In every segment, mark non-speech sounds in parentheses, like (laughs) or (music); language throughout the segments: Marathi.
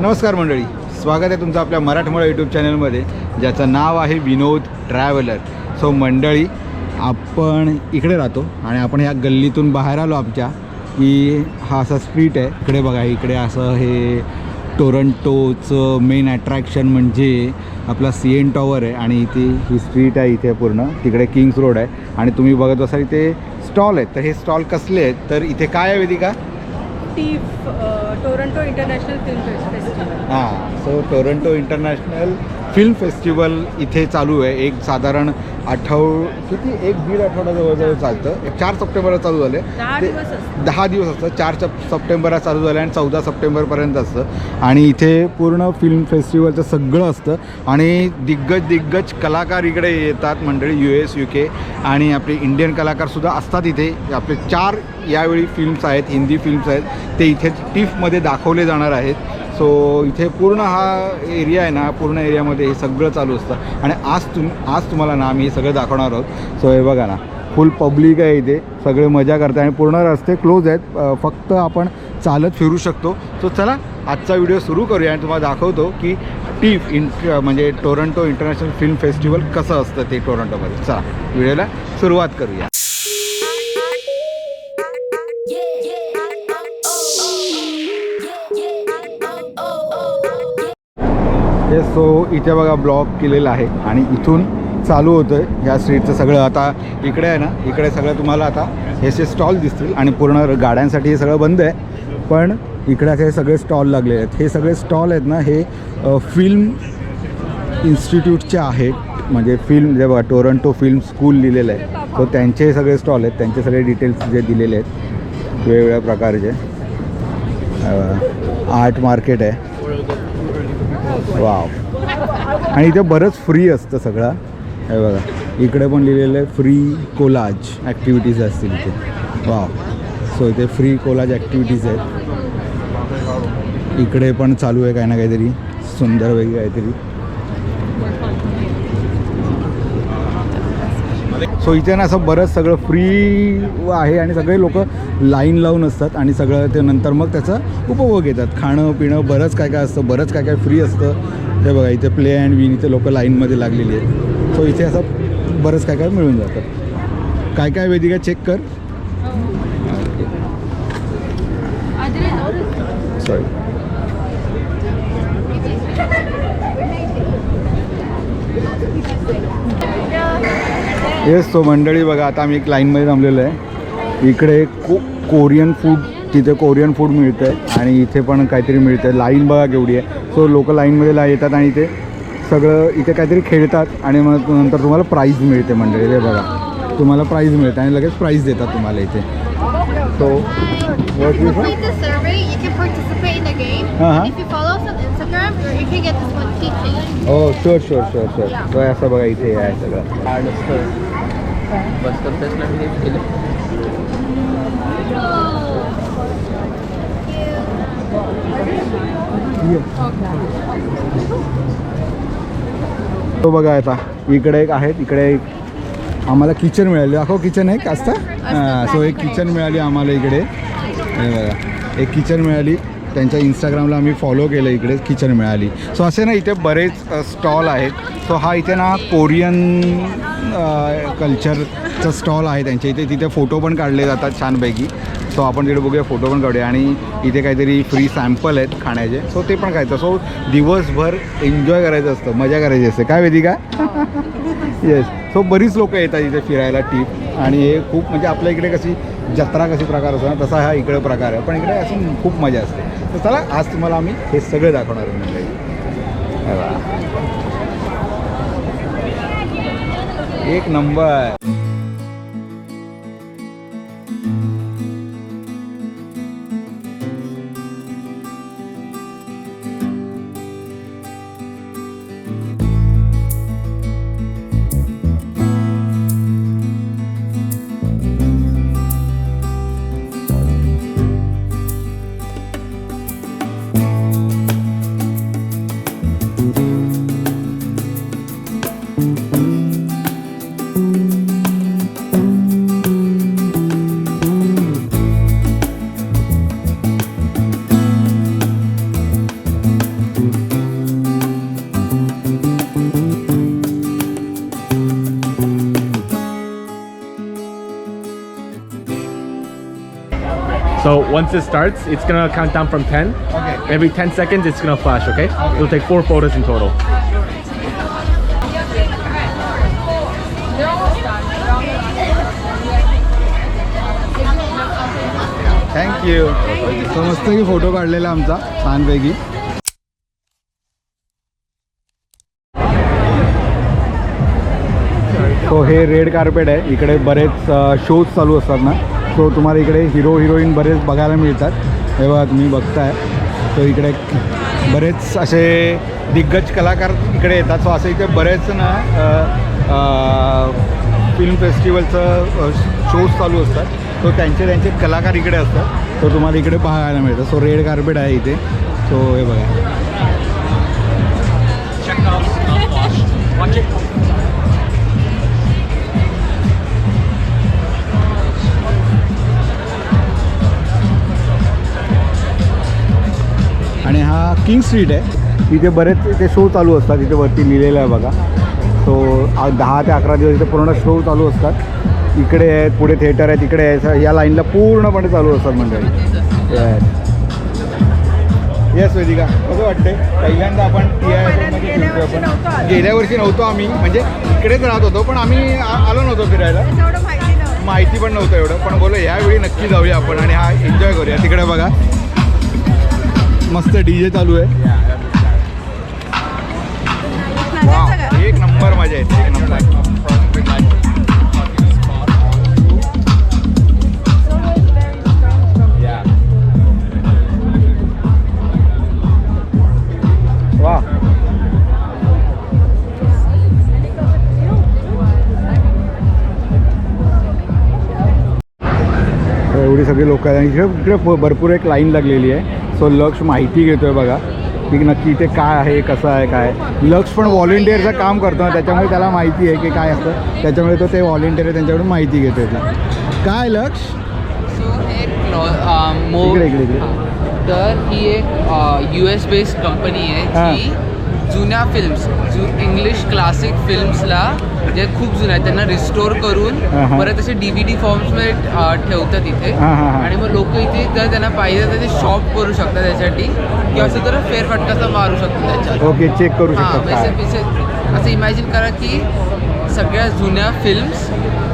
नमस्कार मंडळी. स्वागत आहे तुमचं आपल्या मराठमोळा यूट्यूब चॅनलमध्ये ज्याचं नाव आहे विनोद ट्रॅव्हलर. सो मंडळी आपण इकडे राहतो आणि आपण ह्या गल्लीतून बाहेर आलो आमच्या. की हा असा स्ट्रीट आहे. इकडे बघा इकडे असं हे टोरंटोचं मेन अट्रॅक्शन म्हणजे आपला सी एन टॉवर आहे आणि इथे ही स्ट्रीट आहे इथे पूर्ण. तिकडे किंग्स रोड आहे. आणि तुम्ही बघत असाल इथे स्टॉल आहेत. तर हे स्टॉल कसले आहेत? तर इथे काय आहे वेदिका? का टोरंटो इंटरनॅशनल फिल्म फेस्टिवल हां so Toronto international film festival इथे चालू आहे. एक साधारण आठव किती? एक दीड आठवडा जवळजवळ चालतं. एक चार सप्टेंबरला चालू झाले. दहा दिवस असतात. दहा दिवस असतं चार सप सप्टेंबरला चालू झालं आणि चौदा सप्टेंबरपर्यंत असतं. आणि इथे पूर्ण फिल्म फेस्टिवलचं सगळं असतं. आणि दिग्गज दिग्गज कलाकार इकडे येतात मंडळी यू एस यू के आणि आपले इंडियन कलाकारसुद्धा असतात इथे. आपले चार यावेळी फिल्म्स आहेत हिंदी फिल्म्स आहेत. ते इथे टिफमध्ये दाखवले जाणार आहेत. सो इथे पूर्ण हा एरिया आहे ना पूर्ण एरियामध्ये हे सगळं चालू असतं. आणि आज तुम आज तुम्हाला ना आम्ही हे सगळं दाखवणार आहोत. सो हे बघा ना फुल पब्लिक आहे इथे. सगळे मजा करतात आणि पूर्ण रस्ते क्लोज आहेत. फक्त आपण चालत फिरू शकतो. सो चला आजचा व्हिडिओ सुरू करूया आणि तुम्हाला दाखवतो की टीफ इन म्हणजे टोरंटो इंटरनॅशनल फिल्म फेस्टिवल कसं असतं ते टोरंटोमध्ये. चला व्हिडिओला सुरुवात करूया. हे सो इथे बघा ब्लॉक केलेलं आहे आणि इथून चालू होतं आहे ह्या स्ट्रीटचं सगळं. आता इकडे आहे ना इकडे सगळं तुम्हाला आता हे असे स्टॉल दिसतील आणि पूर्ण गाड्यांसाठी हे सगळं बंद आहे. पण इकडे असे सगळे स्टॉल लागलेले आहेत. हे सगळे स्टॉल आहेत ना हे फिल्म इन्स्टिट्यूटचे आहेत. म्हणजे फिल्म जे बघा टोरंटो फिल्म स्कूल लिहिलेलं आहे. सो त्यांचे सगळे स्टॉल आहेत. त्यांचे सगळे डिटेल्स जे दिलेले आहेत वेगवेगळ्या प्रकारचे. आर्ट मार्केट आहे. वाव आणि इथे बरंच फ्री असतं सगळं. हे बघा. इकडे पण लिहिलेलं आहे फ्री कोलाज ॲक्टिव्हिटीज असतील इथे. वाव सो इथे फ्री कोलाज ॲक्टिव्हिटीज आहेत. इकडे पण चालू आहे काही ना काहीतरी. सुंदर वेगळी काहीतरी. सो इथे ना असं बरंच सगळं फ्री आहे आणि सगळे लोक लाईन लावून असतात आणि सगळं ते नंतर मग त्याचा उपभोग घेतात. खाणं पिणं बरंच काय काय असतं बरंच काय काय फ्री असतं. हे बघा इथे प्ले अँड विन इथे लोक लाईनमध्ये लागलेली आहेत. सो इथे असं बरंच काय काय मिळून जातं. काय काय वेदिका चेक कर. सॉरी (laughs) येस तो मंडळी बघा आता आम्ही एक लाईनमध्ये थांबलेलो आहे. इकडे को कोरियन फूड तिथे कोरियन फूड मिळतं आहे आणि इथे पण काहीतरी मिळतं आहे लाईन बघा केवढी आहे. सो लोक लाईनमध्ये ला येतात आणि इथे सगळं इथे काहीतरी खेळतात आणि मग नंतर तुम्हाला प्राईज मिळते मंडळी. हे बघा. तुम्हाला प्राईज मिळते आणि लगेच प्राईज देतात तुम्हाला इथे. So If you Uh-huh. And if you get this one teaching. हो sure sure sure sure so असं बघा इथे आहे सगळं. कार्ड असतं बस तर फेसला मी हे केलं तो बघा आता इकडे एक आहेत इकडे एक आम्हाला किचन मिळाली. दाखव किचन एक असतं हां सो एक किचन मिळाली आम्हाला इकडे. हे बघा एक किचन मिळाली. त्यांच्या इंस्टाग्रामला आम्ही फॉलो केलं इकडे किचन मिळाली. सो असे ना इथे बरेच स्टॉल आहेत. सो हा इथे ना कोरियन कल्चर चा स्टॉल आहे त्यांच्या इथे. तिथे फोटो पण काढले जातात छानपैकी. सो आपण तिकडे बघूया फोटो पण काढूया. आणि इथे काहीतरी फ्री सॅम्पल आहेत खाण्याचे. सो ते पण खायचं. सो दिवसभर एन्जॉय करायचं असतं. मजा करायची असते. काय वेदिका? येस सो बरीच लोकं येतात इथे फिरायला टीप आणि हे खूप म्हणजे आपल्या इकडे कशी जत्रा कशी प्रकार असतो ना तसा हा इकडे प्रकार आहे. पण इकडे अशी खूप मजा असते. तर चला आज तुम्हाला आम्ही हे सगळं दाखवणार आहे म्हणजे. एक number. Once it starts, it's gonna count down from 10. Okay. Every 10 seconds, it's gonna flash, okay? You'll take four photos in total. Thank you तो मस्त की फोटो काढलेला आमचा छानपैकी सो हे रेड कार्पेट आहे इकडे बरेच शोज चालू असतात ना सो तुम्हाला इकडे हिरो हिरोईन बरेच बघायला मिळतात. तेव्हा तुम्ही बघताय. सो इकडे बरेच असे दिग्गज कलाकार इकडे येतात. सो असं इथे बरेच ना फिल्म फेस्टिवलचं शोज चालू असतात. सो त्यांचे त्यांचे कलाकार इकडे असतात. तो तुम्हाला इकडे पाहायला मिळतं. सो रेड कार्पेट आहे इथे. सो हे बघा. आणि हा किंग स्ट्रीट आहे. इथे बरेच इथे शो चालू असतात. इथे वरती लिहिलेलं आहे बघा. सो दहा ते अकरा दिवस इथे पूर्ण शो चालू असतात. इकडे आहेत पुढे थिएटर आहे तिकडे आहे असं या लाईनला पूर्णपणे चालू असतात मंडळी. येस वेदिका. कसं वाटते पहिल्यांदा आपण टी आय पहिल्यांदा मध्ये गेल्या वर्षी नव्हतो आम्ही. म्हणजे इकडेच राहत होतो पण आम्ही आलो नव्हतो फिरायला. माहिती पण नव्हतं एवढं. पण बोलो यावेळी नक्की जाऊया आपण आणि हा एन्जॉय करूया. तिकडे बघा. मस्त डीजे चालू आहे? वा, एक नंबर मज़ा येते एक नंबर. वा एवढी सगळी लोक आहेत. इकडे इकडे भरपूर एक लाईन लागलेली आहे. सो लक्ष माहिती घेतोय बघा की नक्की इथे काय आहे कसं आहे काय लक्ष पण व्हॉलेंटिअरचं काम करतो ना त्याच्यामुळे त्याला माहिती आहे की काय असतं. त्याच्यामुळे तो ते व्हॉलेंटिअर आहे त्यांच्याकडून माहिती घेतोय ती काय लक्ष? हे इकडे, इकडे, इकडे. तर ही एक यू एस बेस्ड कंपनी. आहे जुन्या फिल्म्स जु इंग्लिश क्लासिक फिल्म्सला जे खूप जुन्या आहेत त्यांना रिस्टोर करून हा, हा. परत असे डी व्ही डी फॉर्म्समध्ये ठेवतात इथे. हा, हा, हा. आणि मग लोक इथे जर त्यांना पाहिजे तर ते शॉप करू शकतात त्यासाठी किंवा असं तर फेरफटकाचा मारू शकतात त्याच्यात. ओके चेक करू हां असं इमॅजिन करा की सगळ्या जुन्या फिल्म्स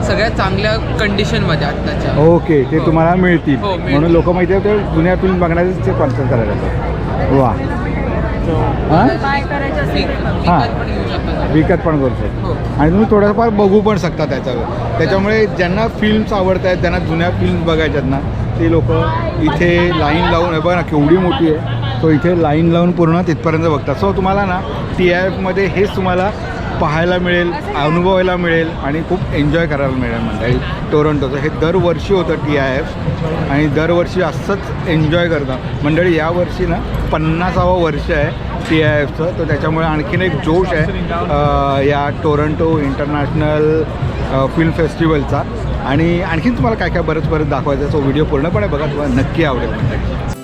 सगळ्यात चांगल्या कंडिशनमध्ये आत्ताच्या ओके ते तुम्हाला मिळतील. हो. म्हणून लोक माहिती आहे जुन्या फिल्म बघण्याचे वा. हां. हां. विकत पण करू शकतो. हो. आणि तुम्ही थोडंफार बघू पण शकता त्याच्यावर. त्याच्यामुळे ज्यांना फिल्म्स आवडत आहेत ज्यांना जुन्या फिल्म्स बघायच्यात ना ते लोक इथे लाईन लावून हे बघा ना केवढी मोठी आहे. सो इथे लाईन लावून पूर्ण तिथपर्यंत बघतात. सो तुम्हाला ना टी आय एफमध्ये हेच तुम्हाला पाहायला मिळेल अनुभवायला मिळेल आणि खूप एन्जॉय करायला मिळेल मंडळी टोरंटोचं. हे दरवर्षी होतं टी आय एफ आणि दरवर्षी असंच एन्जॉय करतात. मंडळी यावर्षी ना पन्नासावं वर्ष आहे टी आय एफचं तर त्याच्यामुळे आणखीन एक जोश आहे या टोरंटो इंटरनॅशनल फिल्म फेस्टिवलचा आणि आणखीन तुम्हाला काय काय बरंच बरंच दाखवायचं. सो व्हिडिओ पूर्णपणे बघा तुम्हाला नक्की आवडेल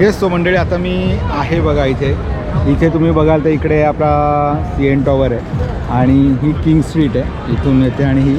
येस तो मंडळी आता मी आहे बघा इथे. इथे तुम्ही बघाल तर इकडे आपला सी एन टॉवर आहे आणि ही किंग स्ट्रीट आहे. इथून येते आणि ही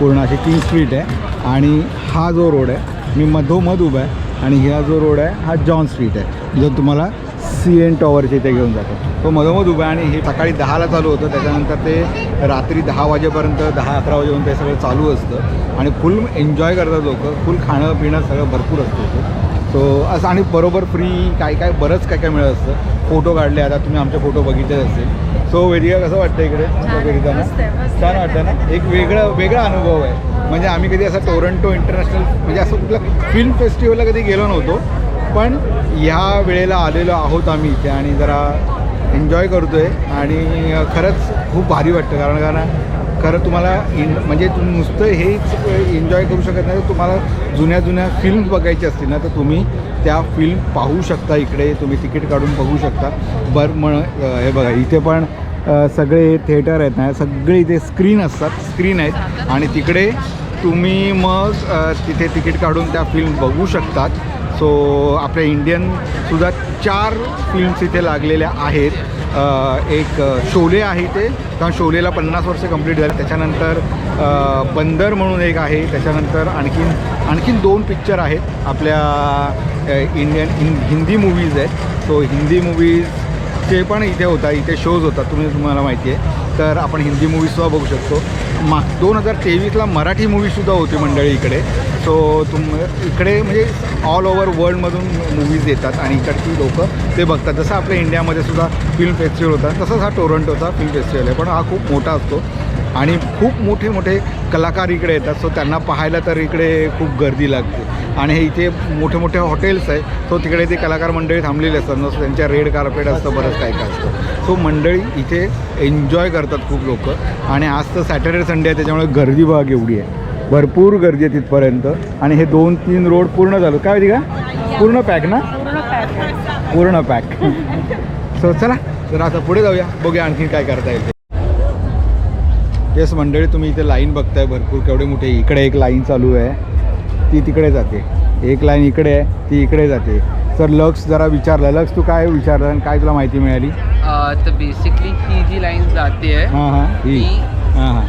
पूर्ण अशी किंग स्ट्रीट आहे. आणि हा जो रोड आहे मी मधोमध उभा आहे आणि हा जो रोड आहे हा जॉन स्ट्रीट आहे. जो तुम्हाला सी एन टॉवरच्या इथे घेऊन जातो. तो मधोमध उभा आहे आणि हे सकाळी दहाला चालू होतं. त्याच्यानंतर ते रात्री दहा वाजेपर्यंत दहा अकरा वाजेपर्यंत ते सगळं चालू असतं. आणि फुल एन्जॉय करतात लोक. फुल खाणं पिणं सगळं भरपूर असतं सो असं आणि बरोबर फ्री काय काय बरंच काय काय मिळत असतं. फोटो काढले आता तुम्ही आमचे फोटो बघितले असतील. सो वेदिका कसं वाटतं इकडे? छान. वाटतं ना? एक वेगळं वेगळा अनुभव आहे. म्हणजे आम्ही कधी असं टोरंटो इंटरनॅशनल म्हणजे असं कुठलं फिल्म फेस्टिवलला कधी गेलो नव्हतो. पण ह्या वेळेला आलेलो आहोत आम्ही इथे आणि जरा एन्जॉय करतो आहे आणि खरंच खूप भारी वाटतं. कारण कारण खरं तुम्हाला इन म्हणजे तुम्ही नुसतं हेच एन्जॉय करू शकत नाही. तर तुम्हाला जुन्या जुन्या फिल्म्स बघायची असतील ना तर तुम्ही त्या फिल्म पाहू शकता इकडे. तुम्ही तिकीट काढून बघू शकता. बर म्हण हे बघा इथे पण सगळे थिएटर आहेत ना सगळे इथे स्क्रीन असतात. स्क्रीन आहेत. आणि तिकडे तुम्ही मग तिथे तिकीट काढून त्या फिल्म बघू शकतात. सो आपल्या इंडियनसुद्धा चार फिल्म्स इथे लागलेल्या आहेत. एक शोले आहे ते. कारण शोलेला पन्नास वर्ष कंप्लीट झाले. त्याच्यानंतर बंदर म्हणून एक आहे. त्याच्यानंतर आणखीन आणखीन दोन पिक्चर आहेत. आपल्या इंडियन हिंदी मूवीज आहेत. सो हिंदी मूवीज ते पण इथे होता इथे शोज होतात तुम्ही तुम्हाला माहिती आहे. तर आपण हिंदी मूवीजसुद्धा बघू शकतो. मा दोन हजार तेवीसला मराठी मूवीसुद्धा होती मंडळी इकडे. सो तुम इकडे म्हणजे ऑल ओव्हर वर्ल्डमधून मूवीज येतात आणि इकडची लोक ते बघतात. जसं आपल्या इंडियामध्ये सुद्धा फिल्म फेस्टिवल होता तसंच हा टोरंटोचा फिल्म फेस्टिवल आहे. पण हा खूप मोठा असतो. आणि खूप मोठे मोठे कलाकार इकडे येतात. सो त्यांना पाहायला तर इकडे खूप गर्दी लागते. आणि हे इथे मोठे मोठे हॉटेल्स आहेत सो तिकडे ते कलाकार मंडळी थांबलेली असतात. नसं त्यांच्या रेड कार्पेट असतं बरंच काय काय असतं. सो मंडळी इथे एन्जॉय करतात खूप लोक. आणि आज तर सॅटर्डे संडे आहे त्याच्यामुळे गर्दी बघा एवढी आहे. भरपूर गर्दी आहे तिथपर्यंत. आणि हे दोन तीन रोड पूर्ण झालं. काय माहिती का? पूर्ण पॅक ना? पूर्ण पॅक सो चला. तर आता पुढे जाऊया. बघूया आणखी काय करता येईल. येस मंडळी तुम्ही इथे लाईन बघताय भरपूर. केवढे मोठे. इकडे एक लाईन चालू आहे. ती तिकडे जाते. एक लाईन इकडे आहे ती इकडे जाते. तर लक्ष जरा विचारलं. लक्ष तू काय विचारलं आणि काय तुला माहिती मिळाली? तर बेसिकली ही जी लाईन जाते आहे हां हां. ही. हां हां.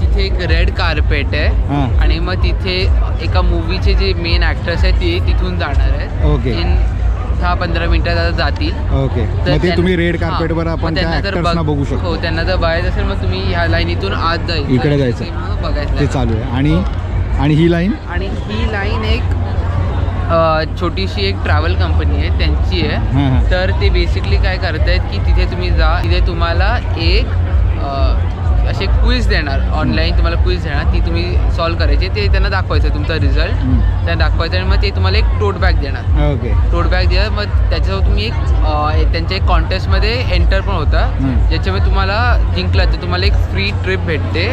तिथे एक रेड कार्पेट आहे आणि मग तिथे एका मूवीचे जे मेन ॲक्टर्स आहेत ते तिथून जाणार आहेत. ओके इन दहा पंधरा मिनिटात आता जातील. ओके. तर मग ते त्यां- तुम्ही रेड हां, कार्पेटवर आपण त्या त्यांना बघ- बघू हो शकतो त्यांना जर बघायचं असेल मग तुम्ही ह्या लाईनीतून आत जायचं इकडे जायचं. बघायचं. ते चालू आहे. आणि आणि ही लाईन आणि ही लाईन एक छोटीशी एक ट्रॅव्हल कंपनी आहे त्यांची आहे. हां हां. तर ते बेसिकली काय करतायत की तिथे तुम्ही जा तिथे तुम्हाला एक असे क्विज देणार. ऑनलाईन तुम्हाला क्विज देणार. ती तुम्ही सॉल्व करायची. ते त्यांना दाखवायचं तुमचा रिझल्ट. त्यांना दाखवायचं आणि मग ते तुम्हाला एक टोट बॅग देणार. ओके टोट बॅग दिला मग त्याच्यासोबत तुम्ही एक त्यांच्या एक कॉन्टेस्टमध्ये एंटर पण होता. हम्म. ज्याच्यामध्ये तुम्हाला जिंकला तर तुम्हाला एक फ्री ट्रिप भेटते.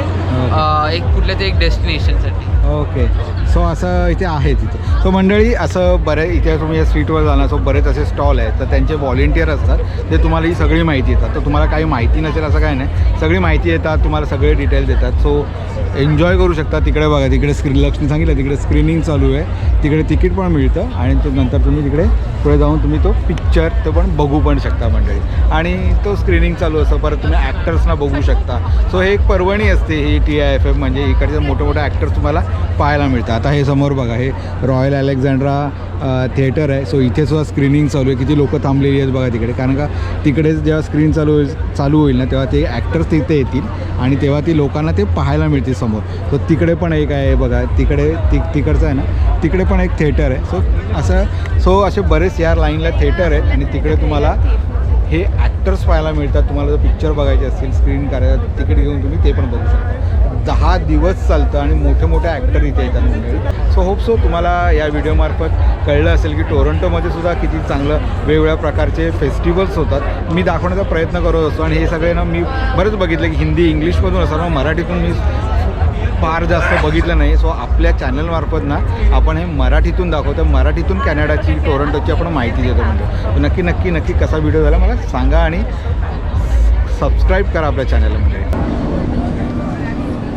एक कुठल्या तरी एक डेस्टिनेशनसाठी ओके सो असं इथे आहे तिथे. सो मंडळी असं बरे इथे तुम्ही या स्ट्रीटवर जाणार. सो बरेच असे स्टॉल आहेत. तर त्यांचे व्हॉलेंटियर असतात. ते तुम्हाला ही सगळी माहिती येतात तर तुम्हाला काही माहिती नसेल असं काही नाही. सगळी माहिती येतात. तुम्हाला सगळे डिटेल्स देतात. सो एन्जॉय करू शकता. तिकडे बघा तिकडे स्क्रीन लक्ष्मी सांगितलं तिकडे स्क्रीनिंग चालू आहे. तिकडे तिकीट पण मिळतं आणि तो नंतर तुम्ही तिकडे पुढे जाऊन तुम्ही तो पिक्चर तो पण बघू पण शकता मंडळी. आणि तो स्क्रीनिंग चालू असतो परत तुम्ही ॲक्टर्सना बघू शकता. सो हे एक पर्वणी असते ही टी आय एफ एफ म्हणजे इकडचे मोठे मोठे ॲक्टर्स तुम्हाला पाहायला मिळतात. आता हे समोर बघा हे रॉयल अलेक्झांड्रा थिएटर आहे. सो इथे सुद्धा स्क्रीनिंग चालू आहे. किती लोकं थांबलेली आहेत बघा तिकडे. कारण का तिकडे जेव्हा स्क्रीन चालू होईल चालू होईल ना तेव्हा ते ॲक्टर्स तिथे येतील आणि तेव्हा ती लोकांना ते पाहायला मिळतील समोर. सो तिकडे पण एक आहे बघा तिकडे ति तिकडचं आहे ना तिकडे पण एक थिएटर आहे. सो असं सो असे बरेच या लाईनला थिएटर आहेत आणि तिकडे तुम्हाला हे ॲक्टर्स पाहायला मिळतात. तुम्हाला जर पिक्चर बघायचे असतील स्क्रीन करायचं तिकीट घेऊन तुम्ही ते पण बघू शकता. दहा दिवस चालतं आणि मोठे मोठे ॲक्टर इथे येतात मंडळी. सो होप सो तुम्हाला या व्हिडिओमार्फत कळलं असेल की टोरंटोमध्ये सुद्धा किती चांगलं वेगवेगळ्या प्रकारचे फेस्टिवल्स होतात. मी दाखवण्याचा प्रयत्न करत असतो आणि हे सगळे ना मी बरेच बघितलं की हिंदी इंग्लिशमधून असतात मग मराठीतून मी फार जास्त बघितलं नाही. सो आपल्या चॅनलमार्फत ना आपण हे मराठीतून दाखवतो मराठीतून कॅनडाची टोरंटोची आपण माहिती देतो म्हणतो नक्की नक्की नक्की कसा व्हिडिओ झाला मला सांगा आणि सबस्क्राईब करा आपल्या चॅनलमध्ये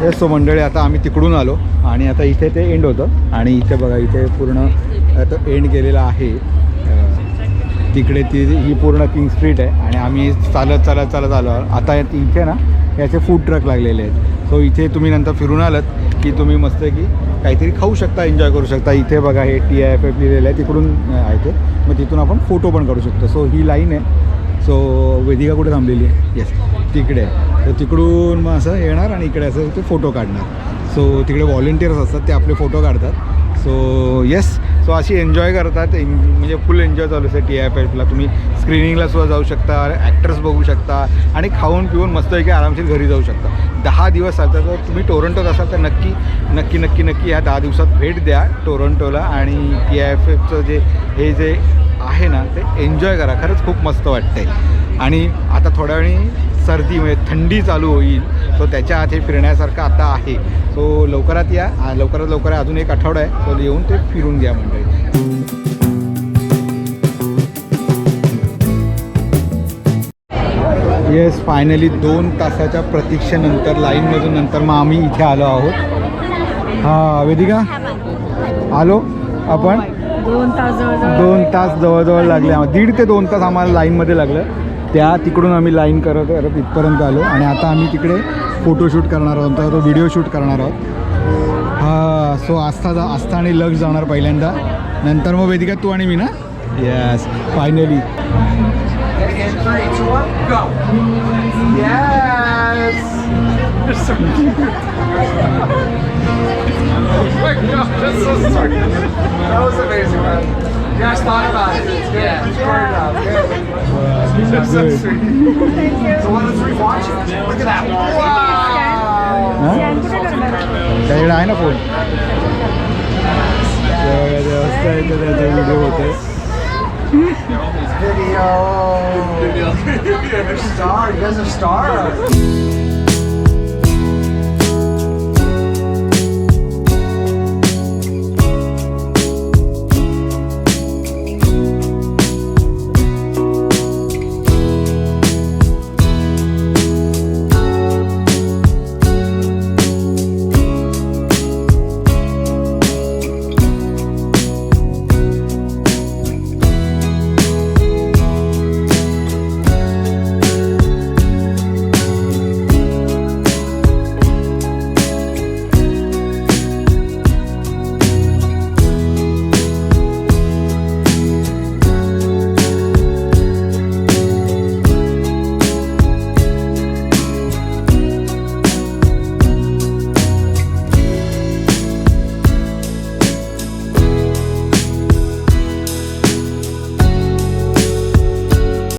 हे सो मंडळी आता आम्ही तिकडून आलो आणि आता इथे ते एंड होतं. आणि इथे बघा इथे पूर्ण आता एंड केलेला आहे. तिकडे ती ही पूर्ण किंग स्ट्रीट आहे. आणि आम्ही चालत चालत चालत आलो. आता इथे ना याचे फूड ट्रक लागलेले आहेत. सो इथे तुम्ही नंतर फिरून आलात की तुम्ही मस्त की काहीतरी खाऊ शकता एन्जॉय करू शकता. इथे बघा हे टी आय एफ एफ लिहिलेलं आहे. तिकडून आहे ते. मग तिथून आपण फोटो पण काढू शकतो. सो ही लाईन आहे. सो वेदिका कुठे थांबलेली आहे? येस तिकडे तर तिकडून मग असं येणार आणि इकडे असं ते फोटो काढणार. सो तिकडे व्हॉलेंटियर्स असतात ते आपले फोटो काढतात. सो येस सो अशी एन्जॉय करतात. एन म्हणजे फुल एन्जॉय चालू असते टी एफ एफला तुम्ही स्क्रीनिंगला सुद्धा जाऊ शकता ॲक्टर्स बघू शकता आणि खाऊन पिऊन मस्तपैकी आरामशीर घरी जाऊ शकता. दहा दिवस चालतात. जर तुम्ही टोरंटोत असाल तर नक्की नक्की नक्की नक्की या दहा दिवसात भेट द्या टोरंटोला आणि टी एफ एफचं जे हे जे आहे ना ते एन्जॉय करा. खरंच खूप मस्त वाटतंय. आणि आता थोड्या वेळी सर्दी म्हणजे थंडी चालू होईल. सो त्याच्या आत हे फिरण्यासारखं आता आहे. सो लवकरात या. लवकरात लवकर अजून एक आठवडा आहे. सो येऊन ते फिरून घ्या मंडळी येस फायनली दोन तासाच्या प्रतीक्षेनंतर लाईनमधून नंतर मग आम्ही इथे आलो आहोत. हा वेदिका? आलो? आपण? दोन तास जवळजवळ दोन तास जवळजवळ लागले आम्हाला. दीड ते दोन तास आम्हाला लाईनमध्ये लागलं. त्या तिकडून आम्ही लाईन करत करत इथपर्यंत आलो. आणि आता आम्ही तिकडे फोटोशूट करणार आहोत तर तो व्हिडिओ शूट करणार आहोत. हा सो आस्था जा आस्था आणि लक्ष जाणार पहिल्यांदा. नंतर मग वेदिका तू आणि मी ना yes finally That was amazing, man. You guys thought about it. It's good. Yeah. It's great job. Good. That's so Good. sweet. So let us rewatch it. Look at that. Wow. Scan कुठे करणार आहे? त्याच्याकडे आहे ना फोन व्यवस्था आहे तर त्याचा व्हिडिओ होतोय Video. You're (laughs) a star. You guys are stars.